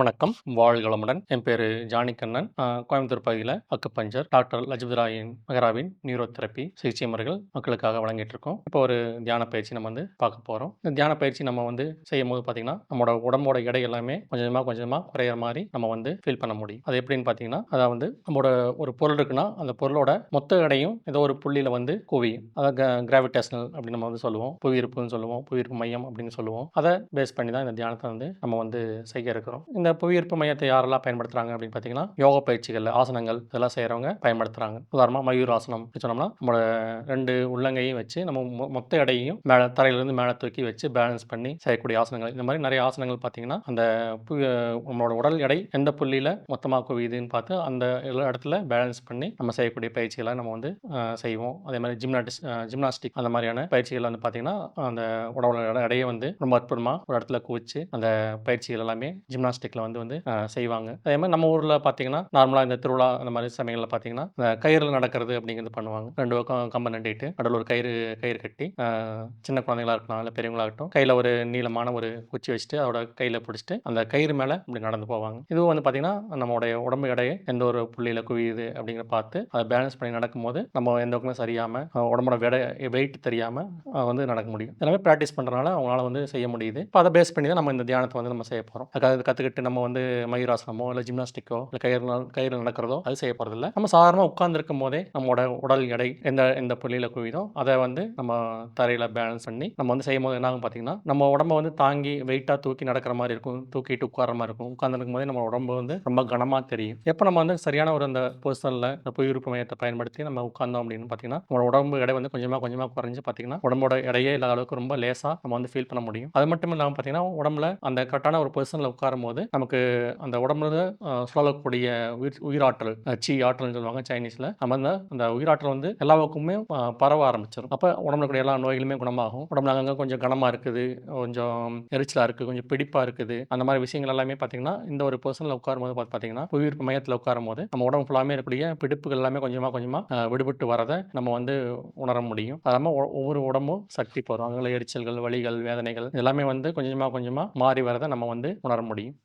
வணக்கம். வாழ்களமுடன் என் பேர் ஜானி கண்ணன் கோயம்புத்தூர் பகுதியில் அக்குப்பஞ்சர் டாக்டர் லஜபதிராயின் மகராவின் நியூரோ தெரப்பி சிகிச்சை முறைகள் மக்களுக்காக வழங்கிட்டு இருக்கோம் இப்போ ஒரு தியான பயிற்சி நம்ம வந்து பார்க்க போகிறோம் இந்த தியான பயிற்சி நம்ம வந்து செய்யும் போது பார்த்தீங்கன்னா நம்மளோட உடம்போட எடை எல்லாமே கொஞ்சமாக கொஞ்சமாக குறையிற மாதிரி நம்ம வந்து ஃபீல் பண்ண முடியும். அது எப்படின்னு பார்த்தீங்கன்னா அதாவது நம்மளோட ஒரு பொருள் இருக்குன்னா அந்த பொருளோட மொத்த எடையும் ஏதோ ஒரு புள்ளியில் வந்து குவியும். அதாவது கிராவிடேஷனல் அப்படின்னு நம்ம வந்து சொல்லுவோம். புவியிருப்புன்னு சொல்லுவோம். புவியிருப்பு மையம் அப்படின்னு சொல்லுவோம். அதை பேஸ் பண்ணி தான் இந்த தியானத்தை வந்து நம்ம வந்து செய்ய இருக்கிறோம். இந்த புவியீர்ப்பு மையத்தை யாரெல்லாம் பயன்படுத்துறாங்க அப்படின்னு பார்த்தீங்கன்னா யோக பயிற்சிகள் ஆசனங்கள் இதெல்லாம் செய்கிறவங்க பயன்படுத்துறாங்க. உதாரணமாக மயூர் ஆசனம் சொன்னோம்னா நம்மளோட ரெண்டு உள்ளங்கையும் வச்சு நம்ம மொ- மொத்த எடையையும் மேலே தரையிலிருந்து மேலே தூக்கி வச்சு பேலன்ஸ் பண்ணி செய்யக்கூடிய ஆசனங்கள். இந்த மாதிரி நிறைய ஆசனங்கள் பார்த்தீங்கன்னா அந்த புவி நம்மளோட உடல் எடை எந்த புள்ளியில் மொத்தமாக குவியுதுன்னு பார்த்து அந்த எல்லா இடத்துல பேலன்ஸ் பண்ணி நம்ம செய்யக்கூடிய பயிற்சிகளை நம்ம வந்து செய்வோம். அதே மாதிரி ஜிம்னாட்டிஸ் ஜிம்னாஸ்டிக் அந்த மாதிரியான பயிற்சிகள் வந்து பார்த்தீங்கன்னா அந்த உடல் எடையை வந்து ரொம்ப அற்புதமாக ஒரு இடத்துல குவிச்சு அந்த பயிற்சிகள் எல்லாமே ஜிம்னாஸ்டிக் ஜிம்னாஸ்டிக்கில் வந்து வந்து செய்வாங்க. அதே மாதிரி நம்ம ஊரில் பார்த்தீங்கன்னா நார்மலாக இந்த திருவிழா அந்த மாதிரி சமயங்களில் பார்த்தீங்கன்னா இந்த கயிறில் நடக்கிறது அப்படிங்கிறது பண்ணுவாங்க. ரெண்டு பக்கம் கம்பம் நண்டிட்டு நடுவில் ஒரு கயிறு கயிறு கட்டி சின்ன குழந்தைங்களா இருக்கலாம் இல்லை பெரியவங்களாகட்டும் கையில் ஒரு நீளமான ஒரு குச்சி வச்சுட்டு அதோட கையில் பிடிச்சிட்டு அந்த கயிறு மேலே இப்படி நடந்து போவாங்க. இதுவும் வந்து பார்த்தீங்கன்னா நம்மளுடைய உடம்பு எடையை எந்த ஒரு புள்ளியில் குவியுது அப்படிங்கிற பார்த்து அதை பேலன்ஸ் பண்ணி நடக்கும்போது நம்ம எந்த பக்கமே சரியாமல் உடம்போட எடை வெயிட் தெரியாமல் வந்து நடக்க முடியும். எல்லாமே ப்ராக்டிஸ் பண்ணுறதுனால அவங்களால வந்து செய்ய முடியுது. இப்போ அதை பேஸ் பண்ணி தான் நம்ம இந்த தியானத்தை வந்து நம்ம செய்ய போகிறோம் அதுக்காக கற்றுக்கிட்டு நம்ம வந்து மயூராசனமோ இல்லை ஜிம்னாஸ்டிக்கோ இல்லை கயிறு கயிறு நடக்கிறதோ அது செய்ய போகிறதில்ல நம்ம சாதாரணமாக உட்கார்ந்துருக்கும் போதே நம்மளோட உடல் எடை எந்த எந்த புள்ளியில் குவிதோ அதை வந்து நம்ம தரையில் பேலன்ஸ் பண்ணி நம்ம வந்து செய்யும் போது என்ன ஆகும் பார்த்தீங்கன்னா நம்ம உடம்ப வந்து தாங்கி வெயிட்டாக தூக்கி நடக்கிற மாதிரி இருக்கும். தூக்கிட்டு உட்கார மாதிரி இருக்கும். உட்காந்துருக்கும் போதே நம்ம உடம்பு வந்து ரொம்ப கனமாக தெரியும். எப்போ நம்ம வந்து சரியான ஒரு அந்த பொசிஷனில் இந்த புவியிருப்பு மையத்தை பயன்படுத்தி நம்ம உட்கார்ந்தோம் அப்படின்னு பார்த்தீங்கன்னா நம்மளோட உடம்பு எடை வந்து கொஞ்சமாக கொஞ்சமாக குறைஞ்சு பார்த்தீங்கன்னா உடம்போட எடையே இல்லாத அளவுக்கு ரொம்ப லேசாக நம்ம வந்து ஃபீல் பண்ண முடியும். அது மட்டும் இல்லாமல் பார்த்தீங்கன்னா உடம்புல அந்த கரெக்டான ஒரு பொசிஷனில் உட்காரும் போது நமக்கு அந்த உடம்புல சுழலக்கூடிய உயிர் உயிராற்றல் சி ஆற்றல்னு சொல்லுவாங்க சைனீஸில். நம்ம அந்த அந்த உயிராற்றல் வந்து எல்லா பக்கமுமே பரவ ஆரம்பிச்சிடும் அப்போ உடம்புல கூடிய எல்லா நோய்களுமே குணமாகும். உடம்புல அங்கங்கே கொஞ்சம் கனமாக இருக்குது கொஞ்சம் எரிச்சலாக இருக்குது கொஞ்சம் பிடிப்பாக இருக்குது. அந்த மாதிரி விஷயங்கள் எல்லாமே பார்த்தீங்கன்னா இந்த ஒரு பர்சனில் உட்காரும்போது பார்த்து பார்த்தீங்கன்னா உயிர் மையத்தில் உட்காரும் போது நம்ம உடம்பு ஃபுல்லாமே இருக்கக்கூடிய பிடிப்புகள் எல்லாமே கொஞ்சமாக கொஞ்சமாக விடுபட்டு வரதை நம்ம வந்து உணர முடியும். அதாமல் ஒ- ஒவ்வொரு உடம்பும் சக்தி போகிறோம் அங்கே எரிச்சல்கள் வலிகள் வேதனைகள் எல்லாமே வந்து கொஞ்சமாக கொஞ்சமாக மாறி வரதை நம்ம வந்து உணர முடியும்.